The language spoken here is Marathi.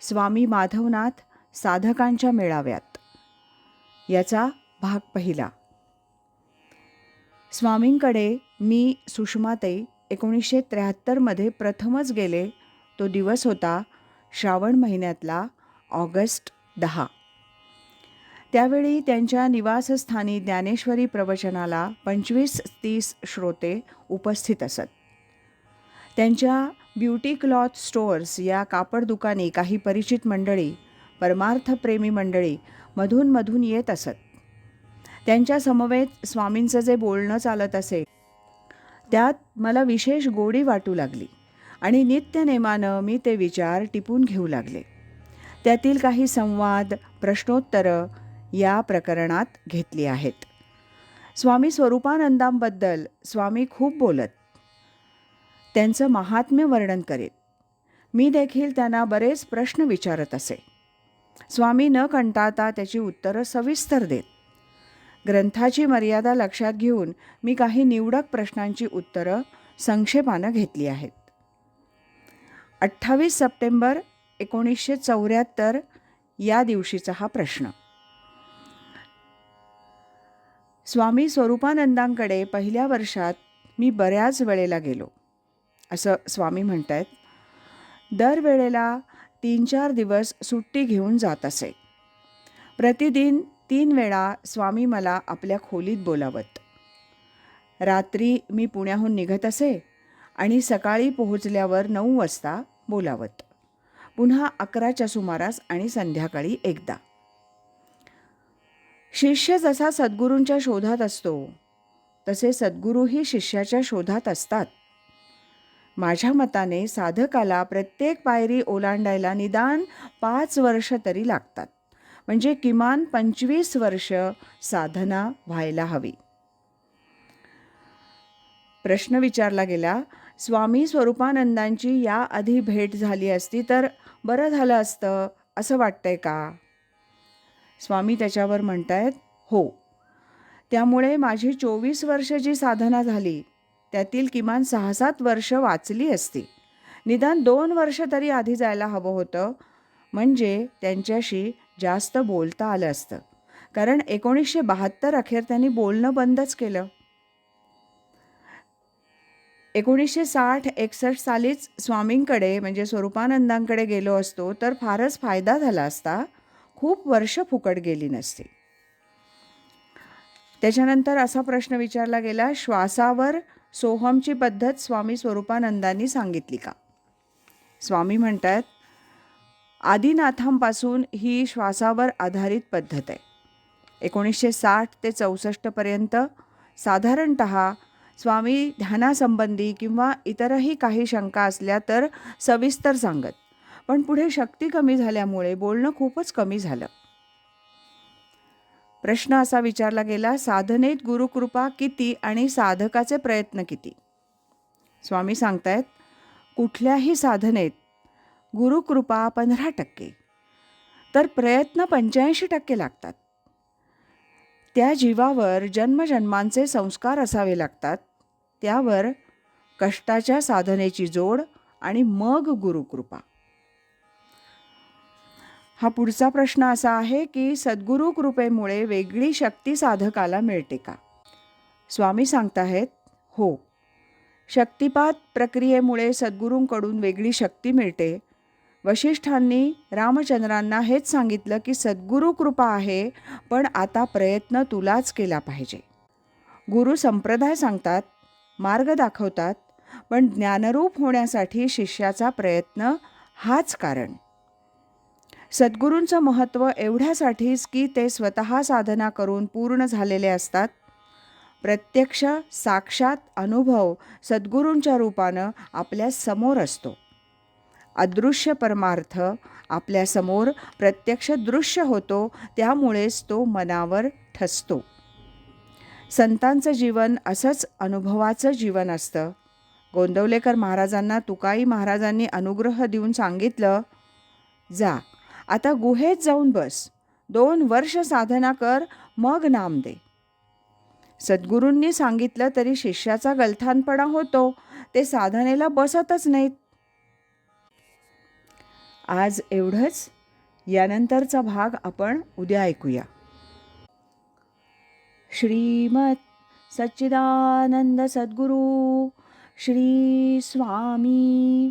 स्वामी माधवनाथ साधकांच्या मेळाव्यात. याचा भाग पहिला. स्वामींकडे मी सुषमाताई एकोणीसशे त्र्याहत्तरमध्ये प्रथमच गेले तो दिवस होता श्रावण महिन्यातला ऑगस्ट दहा. त्यावेळी त्यांच्या निवासस्थानी ज्ञानेश्वरी प्रवचनाला पंचवीस तीस श्रोते उपस्थित असत. त्यांच्या ब्युटी क्लॉथ स्टोअर्स या कापड दुकाने काही परिचित मंडळी परमार्थप्रेमी मंडळी मधूनमधून येत असत. त्यांच्या समवेत स्वामींचं जे बोलणं चालत असे त्यात मला विशेष गोडी वाटू लागली आणि नित्यनेमानं मी ते विचार टिपून घेऊ लागले. त्यातील काही संवाद प्रश्नोत्तरं या प्रकरणात घेतली आहेत. स्वामी स्वरूपानंदांबद्दल स्वामी खूप बोलत त्यांचं महात्म्य वर्णन करीत मी देखील त्यांना बरेच प्रश्न विचारत असे. स्वामी न कंटाळता त्याची उत्तरं सविस्तर देत. ग्रंथाची मर्यादा लक्षात घेऊन मी काही निवडक प्रश्नांची उत्तरं संक्षेपानं घेतली आहेत. अठ्ठावीस सप्टेंबर एकोणीसशे चौऱ्याहत्तर या दिवशीचा हा प्रश्न. स्वामी स्वरूपानंदांकडे पहिल्या वर्षात मी बऱ्याच वेळेला गेलो. असं स्वामी म्हणत आहेत दरवेळेला तीन चार दिवस सुट्टी घेऊन जात असे. प्रतिदिन तीन वेळा स्वामी मला आपल्या खोलीत बोलावत. रात्री मी पुण्याहून निघत असे आणि सकाळी पोहोचल्यावर नऊ वाजता बोलावत. पुन्हा अकराच्या सुमारास आणि संध्याकाळी एकदा. शिष्य जसा सद्गुरूंच्या शोधात असतो तसे सद्गुरूही शिष्याच्या शोधात असतात. माझ्या मताने साधकाला प्रत्येक पायरी ओलांडायला निदान पाच वर्ष तरी लागतात. म्हणजे किमान पंचवीस वर्ष साधना व्हायला हवी. प्रश्न विचारला गेला स्वामी स्वरूपानंदांची याआधी भेट झाली असती तर बरं झालं असतं असं वाटतंय का? स्वामी त्याच्यावर म्हणतायत हो. त्यामुळे माझी चोवीस वर्ष जी साधना झाली त्यातील किमान सहा सात वर्ष वाचली असती. निदान दोन वर्ष तरी आधी जायला हवं होतं. म्हणजे त्यांच्याशी जास्त बोलता आलं असतं. कारण एकोणीसशे बहात्तर अखेर त्यांनी बोलणं बंदच केलं. एकोणीसशे साठ एकसष्ट सालीच स्वामींकडे म्हणजे स्वरूपानंदांकडे गेलो असतो तर फारच फायदा झाला असता खूप वर्ष फुकट गेली नसती. त्याच्यानंतर असा प्रश्न विचारला गेला श्वासावर सोहमची पद्धत स्वामी स्वरूपानंदांनी सांगितली का? स्वामी म्हणतात आदिनाथांपासून ही श्वासावर आधारित पद्धत आहे. एकोणीसशे साठ ते चौसष्टपर्यंत साधारणत स्वामी ध्यानासंबंधी किंवा इतरही काही शंका असल्या तर सविस्तर सांगत पण पुढे शक्ती कमी झाल्यामुळे बोलणं खूपच कमी झालं. प्रश्न असा विचारला गेला साधनेत गुरुकृपा किती आणि साधकाचे प्रयत्न किती? स्वामी सांगतायत कुठल्याही साधनेत गुरुकृपा पंधरा टक्के तर प्रयत्न पंच्याऐंशी टक्के लागतात. त्या जीवावर जन्मजन्मांचे संस्कार असावे लागतात. त्यावर कष्टाच्या साधनेची जोड आणि मग गुरुकृपा. हा पुढचा प्रश्न असा आहे की सद्गुरु कृपेमुळे वेगळी शक्ती साधकाला मिळते का? स्वामी सांगताहेत हो. शक्तिपात प्रक्रियेमुळे सद्गुरूंकडून वेगळी शक्ती मिळते. वशिष्ठांनी रामचंद्रांना हेच सांगितलं की सद्गुरु कृपा आहे पण आता प्रयत्न तुलाच केला पाहिजे. गुरु संप्रदाय सांगतात मार्ग दाखवतात पण ज्ञानरूप होण्यासाठी शिष्याचा प्रयत्न हाच कारण. सद्गुरूंचं महत्त्व एवढ्यासाठीच की ते स्वतः साधना करून पूर्ण झालेले असतात. प्रत्यक्ष साक्षात अनुभव सद्गुरूंच्या रूपानं आपल्यासमोर असतो. अदृश्य परमार्थ आपल्यासमोर प्रत्यक्ष दृश्य होतो त्यामुळेच तो मनावर ठसतो. संतांचं जीवन असंच अनुभवाचं जीवन असतं. गोंदवलेकर महाराजांना तुकाई महाराजांनी अनुग्रह देऊन सांगितलं जा आता गुहेत जाऊन बस. दोन वर्ष साधना कर मग नाम दे. सद्गुरूंनी सांगितलं तरी शिष्याचा गलथानपणा होतो. ते साधनेला बसतच नाहीत. आज एवढंच. यानंतरचा भाग आपण उद्या ऐकूया. श्रीमत सच्चिदानंद सद्गुरू श्री स्वामी